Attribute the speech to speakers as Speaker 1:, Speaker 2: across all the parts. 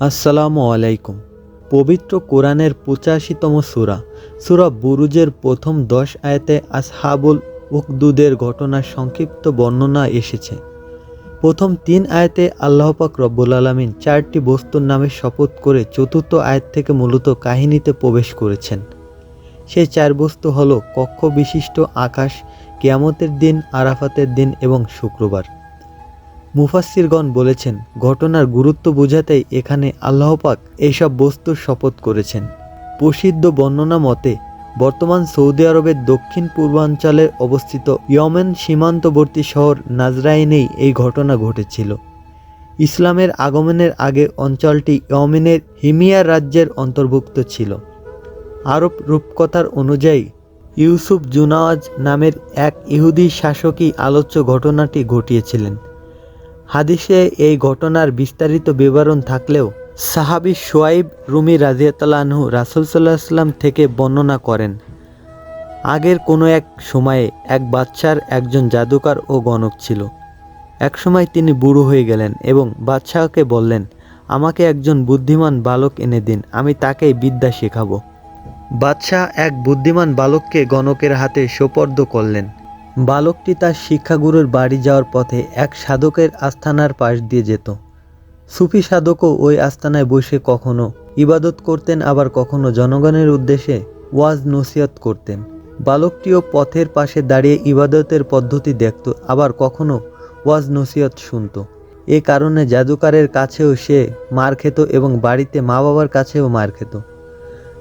Speaker 1: আসসালামু আলাইকুম। পবিত্র কোরআনের পঁচাশিতম সুরা সুরা বুরুজের প্রথম দশ আয়াতে আসহাবুল উকদুদের ঘটনার সংক্ষিপ্ত বর্ণনা এসেছে। প্রথম তিন আয়াতে আল্লাহ পাক রব্বুল আলমিন চারটি বস্তুর নামে শপথ করে চতুর্থ আয়াত থেকে মূলত কাহিনীতে প্রবেশ করেছেন। সেই চার বস্তু হলো কক্ষ বিশিষ্ট আকাশ, কেয়ামতের দিন, আরাফাতের দিন এবং শুক্রবার। মুফাসসিরগণ বলেছেন, ঘটনার গুরুত্ব বোঝাতেই এখানে আল্লাহপাক এইসব বস্তুর শপথ করেছেন। প্রসিদ্ধ বর্ণনা মতে, বর্তমান সৌদি আরবের দক্ষিণ পূর্বাঞ্চলে অবস্থিত ইয়মেন সীমান্তবর্তী শহর নাজরাইনেই এই ঘটনা ঘটেছিল। ইসলামের আগমনের আগে অঞ্চলটি ইয়মেনের হিমিয়া রাজ্যের অন্তর্ভুক্ত ছিল। আরব রূপকথার অনুযায়ী, ইউসুফ জুনাওয়াজ নামের এক ইহুদি শাসকই আলোচ্য ঘটনাটি ঘটিয়েছিলেন। হাদিসে এই ঘটনার বিস্তারিত বিবরণ থাকলেও সাহাবি সোয়াইব রুমি রাজিয়াতালাহু রাসুল সাল্লাহ থেকে বর্ণনা করেন। আগের কোনো এক সময়ে এক বাচ্চার একজন জাদুকার ও গণক ছিল। একসময় তিনি বুড়ো হয়ে গেলেন এবং বাদশাহকে বললেন, আমাকে একজন বুদ্ধিমান বালক এনে দিন, আমি তাকেই বিদ্যা শেখাবো। বাদশাহ এক বুদ্ধিমান বালককে গণকের হাতে সোপর্দ করলেন। বালকটি তার শিক্ষাগুরুর বাড়ি যাওয়ার পথে এক সাধকের আস্থানার পাশ দিয়ে যেত। সুফি সাধকও ওই আস্তানায় বসে কখনো ইবাদত করতেন, আবার কখনো জনগণের উদ্দেশ্যে ওয়াজ নসিহত করতেন। বালকটিও পথের পাশে দাঁড়িয়ে ইবাদতের পদ্ধতি দেখত, আবার কখনো ওয়াজ নসিহত শুনত। এ কারণে জাদুকারের কাছেও সে মার খেত এবং বাড়িতে মা বাবার কাছেও মার খেত।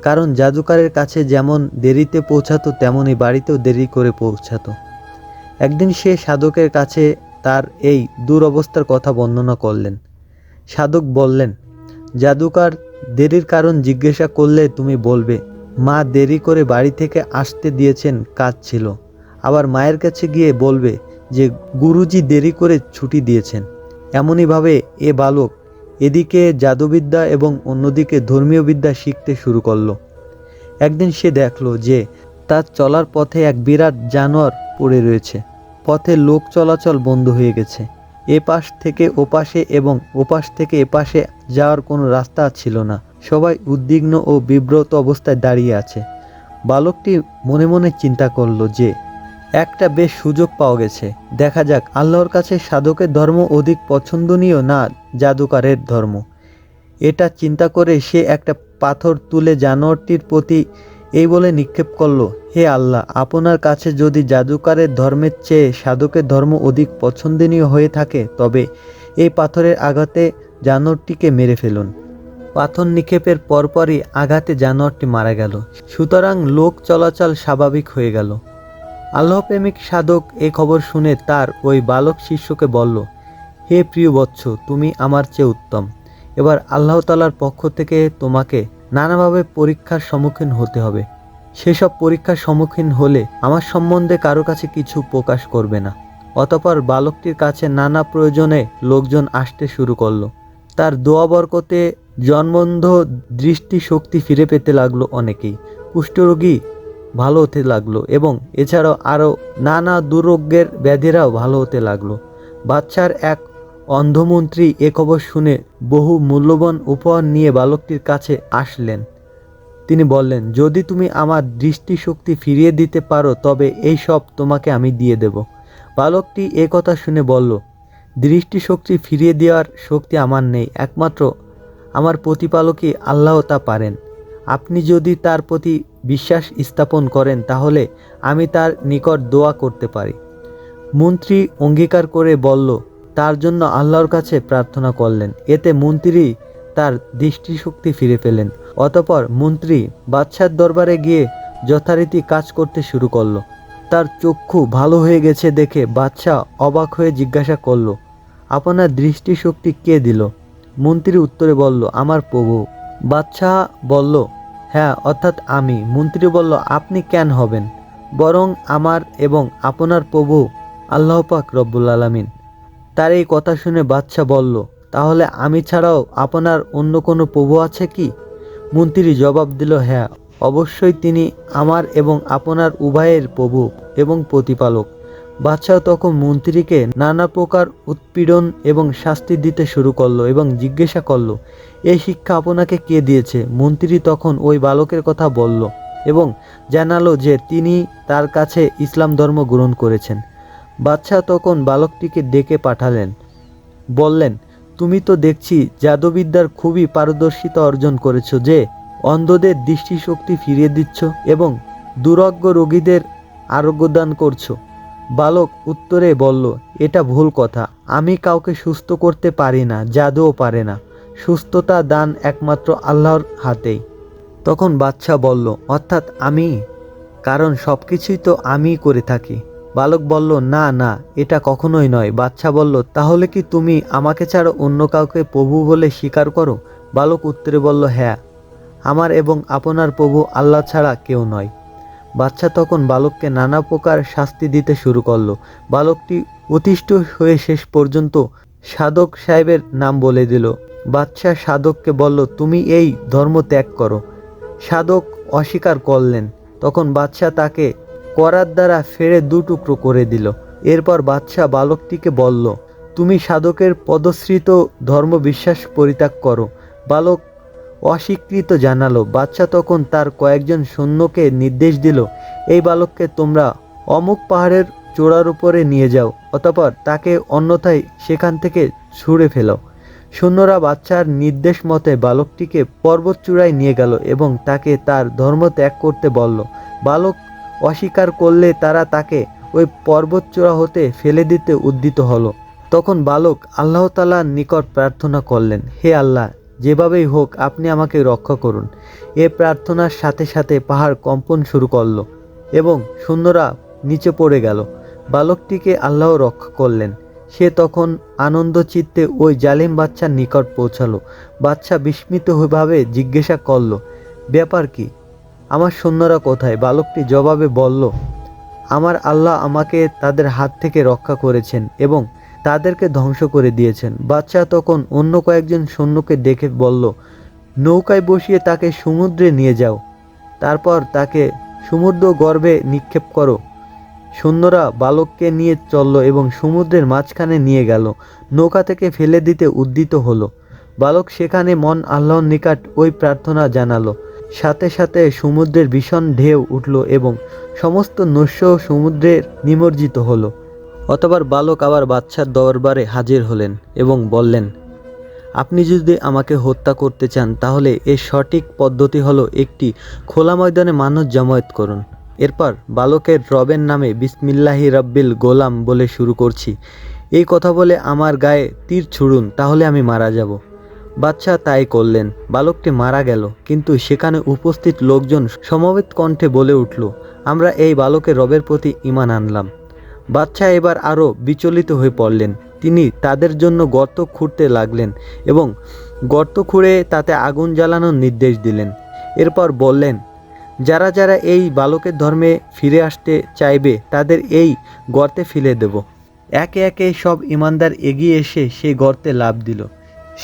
Speaker 1: কারণ জাদুকারের কাছে যেমন দেরিতে পৌঁছাতো তেমনই বাড়িতেও দেরি করে পৌঁছাতো। একদিন সে সাধকের কাছে তার এই দুরবস্থার কথা বর্ণনা করলেন। সাধক বললেন, জাদুকার, দেরির কারণ জিজ্ঞাসা করলে তুমি বলবে, মা দেরি করে বাড়ি থেকে আসতে দিয়েছেন, কাজ ছিল। আবার মায়ের কাছে গিয়ে বলবে যে, গুরুজি দেরি করে ছুটি দিয়েছেন। এমনইভাবে এ বালক এদিকে জাদুবিদ্যা এবং অন্যদিকে ধর্মীয় বিদ্যা শিখতে শুরু করল। একদিন সে দেখল যে, তার চলার পথে এক বিরাট জানোয়ার পড়ে রয়েছে। পথে লোক চলাচল বন্ধ হয়ে গেছে। এ পাশ থেকে ওপাশে এবং ওপাশ থেকে এপাশে যাওয়ার কোনো রাস্তা ছিল না। সবাই উদ্বিগ্ন ও বিব্রত অবস্থায় দাঁড়িয়ে আছে। বালকটি মনে মনে চিন্তা করল যে, একটা বেশ সুযোগ পাওয়া গেছে। দেখা যাক, আল্লাহর কাছে সাধকের ধর্ম অধিক পছন্দনীয় না জাদুকারের ধর্ম? এটা চিন্তা করে সে একটা পাথর তুলে জানোয়ারটির প্রতি এই বলে নিক্ষেপ করল, হে আল্লাহ, আপনার কাছে যদি জাদুকারের ধর্মের চেয়ে সাধকের ধর্ম অধিক পছন্দনীয় হয়ে থাকে, তবে এই পাথরের আঘাতে জানোয়ারটিকে মেরে ফেলুন। পাথর নিক্ষেপের পরপরই আঘাতে জানোয়ারটি মারা গেল। সুতরাং লোক চলাচল স্বাভাবিক হয়ে গেল। আল্লাহ প্রেমিক সাধক এ খবর শুনে তার ওই বালক শিষ্যকে বলল, হে প্রিয় বৎস, তুমি আমার চেয়ে উত্তম। এবার আল্লাহ তালার পক্ষ থেকে তোমাকে নানাভাবে পরীক্ষার সম্মুখীন হতে হবে। সেসব পরীক্ষার সম্মুখীন হলে আমার সম্বন্ধে কারও কাছে কিছু প্রকাশ করবে না। অতপর বালকটির কাছে নানা প্রয়োজনে লোকজন আসতে শুরু করল। তার দোয়া বরকতে জন্মন্ধ দৃষ্টিশক্তি ফিরে পেতে লাগল অনেকেই। কুষ্ঠরোগী ভালো হতে লাগল এবং এছাড়াও আরও নানা দুরোগ্যের ব্যাধিরাও ভালো হতে লাগল। বাচ্চার এক অন্ধমন্ত্রী এ খবর শুনে বহু মূল্যবান উপহার নিয়ে বালকটির কাছে আসলেন। তিনি বললেন, যদি তুমি আমার দৃষ্টিশক্তি ফিরিয়ে দিতে পারো, তবে এই সব তোমাকে আমি দিয়ে দেব। বালকটি এ কথা শুনে বলল, দৃষ্টিশক্তি ফিরিয়ে দেওয়ার শক্তি আমার নেই। একমাত্র আমার প্রতিপালকই আল্লাহ তা পারেন। আপনি যদি তার প্রতি বিশ্বাস স্থাপন করেন, তাহলে আমি তার নিকট দোয়া করতে পারি। মন্ত্রী অঙ্গীকার করে বলল তার জন্য আল্লাহর কাছে প্রার্থনা করলেন। এতে মন্ত্রী তার দৃষ্টিশক্তি ফিরে পেলেন। অতপর মন্ত্রী বাদশার দরবারে গিয়ে যথারীতি কাজ করতে শুরু করল। তার চক্ষু ভালো হয়ে গেছে দেখে বাদশাহ অবাক হয়ে জিজ্ঞাসা করল, আপনার দৃষ্টিশক্তি কে দিল? মন্ত্রী উত্তরে বলল, আমার প্রভু। বাদশাহ বলল হ্যাঁ অর্থাৎ আমি। মন্ত্রী বলল, আপনি কেন হবেন? বরং আমার এবং আপনার প্রভু আল্লাহ পাক রব্বুল আলমিন। তার এই কথা শুনে বাদশাহ বলল, তাহলে আমি ছাড়াও আপনার অন্য কোনো প্রভু আছে কি? মন্ত্রী জবাব দিল হ্যাঁ অবশ্যই তিনি আমার এবং আপনার উভয়ের প্রভু এবং প্রতিপালক। বাদশাহ তখন মন্ত্রীকে নানা প্রকার উৎপীড়ন এবং শাস্তি দিতে শুরু করল এবং জিজ্ঞাসা করল এই শিক্ষা আপনাকে কে দিয়েছে? মন্ত্রী তখন ওই বালকের কথা বলল এবং জানালো যে তিনি তার কাছে ইসলাম ধর্ম গ্রহণ করেছেন। বাদশাহ তখন বালকটিকে ডেকে পাঠালেন। বললেন, তুমি তো দেখছি জাদুবিদ্যার খুবই পারদর্শিতা অর্জন করেছ যে, অন্ধদের দৃষ্টিশক্তি ফিরিয়ে দিচ্ছ এবং দুরজ্ঞ রোগীদের আরোগ্য দান করছ। বালক উত্তরে বলল, এটা ভুল কথা। আমি কাউকে সুস্থ করতে পারি না, জাদুও পারে না। সুস্থতা দান একমাত্র আল্লাহর হাতেই। তখন বাচ্চা বলল, অর্থাৎ আমি? কারণ সব কিছুই তো আমিই করে থাকি। বালক বলল, না না, এটা কখনোই নয়। বাচ্চা বলল, তাহলে কি তুমি আমাকে ছাড়া অন্য কাউকে প্রভু বলে স্বীকার করো? বালক উত্তরে বলল হ্যাঁ আমার এবং আপনার প্রভু আল্লাহ ছাড়া কেউ নয়। বাচ্চা তখন বালককে নানা প্রকার শাস্তি দিতে শুরু করল। বালকটি অতিষ্ঠ হয়ে শেষ পর্যন্ত সাধক সাহেবের নাম বলে দিল। বাচ্চা সাধককে বলল, তুমি এই ধর্ম ত্যাগ করো। সাধক অস্বীকার করলেন। তখন বাদশাহ তাকে করার দ্বারা ফেরে দু টুকরো করে দিল। এরপর বাদশাহ বালকটিকে বলল, তুমি সাধকের পদশ্রিত ধর্ম বিশ্বাস পরিত্যাগ করো বালক অস্বীকৃত জানালো। বাচ্চা তখন তার কয়েকজন সৈন্যকে নির্দেশ দিল, এই বালককে তোমরা অমুক পাহাড়ের চূড়ার উপরে নিয়ে যাও, অতপর তাকে অন্যথায় সেখান থেকে ছুঁড়ে ফেলো সৈন্যরা বাচ্চার নির্দেশ মতে বালকটিকে পর্বত চূড়ায় নিয়ে গেল এবং তাকে তার ধর্ম ত্যাগ করতে বলল। বালক অস্বীকার করলে তারা তাকে ওই পর্বত চূড়া হতে ফেলে দিতে উদ্যত হলো। তখন বালক আল্লাহ তালার নিকট প্রার্থনা করলেন, হে আল্লাহ, যেভাবেই হোক আপনি আমাকে রক্ষা করুন। এ প্রার্থনার সাথে সাথে পাহাড় কম্পন শুরু করল এবং সৈন্যরা নিচে পড়ে গেল। বালকটিকে আল্লাহ রক্ষা করলেন। সে তখন আনন্দ চিত্তে ওই জালিম বাচ্চার নিকট পৌঁছালো। বাচ্চা বিস্মিতভাবে জিজ্ঞাসা করল, ব্যাপার কি? আমার সৈন্যরা কোথায়? বালকটি জবাবে বলল, আমার আল্লাহ আমাকে তাদের হাত থেকে রক্ষা করেছেন এবং তাদেরকে ধ্বংস করে দিয়েছেন। বাচ্চা তখন অন্য কয়েকজন সৈন্যকে ডেকে বলল, নৌকায় বসিয়ে তাকে সমুদ্রে নিয়ে যাও। তারপর তাকে সমুদ্র গর্ভে নিক্ষেপ করো। সৈন্যরা বালককে নিয়ে চলল এবং সমুদ্রের মাঝখানে নিয়ে গেল। নৌকা থেকে ফেলে দিতে উদ্যত হলো। বালক সেখানে মন আল্লাহর নিকট ওই প্রার্থনা জানালো। সাথে সাথে সমুদ্রের ভীষণ ঢেউ উঠল এবং সমস্ত নস্য সমুদ্রের নিমজ্জিত হলো। অতবার বালক আবার বাচ্চার দরবারে হাজির হলেন এবং বললেন, আপনি যদি আমাকে হত্যা করতে চান, তাহলে এর সঠিক পদ্ধতি হলো একটি খোলা ময়দানে মানুষ জমায়েত করুন। এরপর বালকের রবের নামে বিসমিল্লাহি রব্বিল গোলাম বলে শুরু করছি। এই কথা বলে আমার গায়ে তীর ছুড়ুন, তাহলে আমি মারা যাব। বাচ্চা তাই করলেন, বালকটি মারা গেল, কিন্তু সেখানে উপস্থিত লোকজন সমবেত কণ্ঠে বলে উঠল, আমরা এই বালকের রবের প্রতি ইমান আনলাম। বাচ্চা এবার আরও বিচলিত হয়ে পড়লেন, তিনি তাদের জন্য গর্ত খুঁড়তে লাগলেন এবং গর্ত খুঁড়ে তাতে আগুন জ্বালানোর নির্দেশ দিলেন। এরপর বললেন, যারা যারা এই বালকের ধর্মে ফিরে আসতে চাইবে, তাদের এই গর্তে ফেলে দেব। একে একে সব ইমানদার এগিয়ে এসে সেই গর্তে লাভ দিল।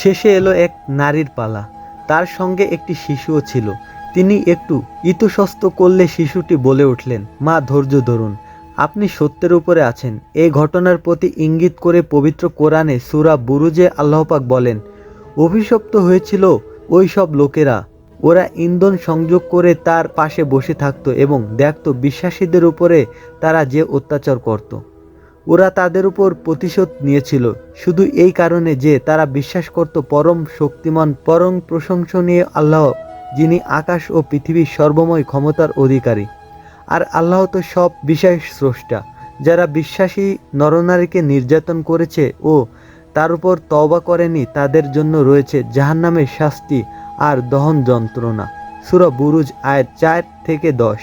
Speaker 1: শেষে এলো এক নারীর পালা। তার সঙ্গে একটি শিশুও ছিল। তিনি একটু ইতস্তত করলে শিশুটি বলে উঠলেন, মা, ধৈর্য ধরুন। আপনি সত্যের উপরে আছেন। এই ঘটনার প্রতি ইঙ্গিত করে পবিত্র কোরআনে সুরা বুরুজে আল্লাহপাক বলেন, অভিশপ্ত হয়েছিল ওই সব লোকেরা। ওরা ইন্ধন সংযোগ করে তার পাশে বসে থাকতো এবং দেখত বিশ্বাসীদের উপরে তারা যে অত্যাচার করত। ওরা তাদের উপর প্রতিশোধ নিয়েছিল। শুধু এই কারণে যে তারা বিশ্বাস করত পরম শক্তিমান, পরম প্রশংসনীয় আল্লাহ, যিনি আকাশ ও পৃথিবীর সর্বময় ক্ষমতার অধিকারী। আর আল্লাহ তো সব বিষয় স্রষ্টা, যারা বিশ্বাসী নরনারীকে নির্যাতন করেছে ও তার উপর তওবা করেনি, তাদের জন্য রয়েছে জাহান্নামের শাস্তি আর দহন যন্ত্রণা। সুরা বুরুজ আয়াত চার থেকে দশ।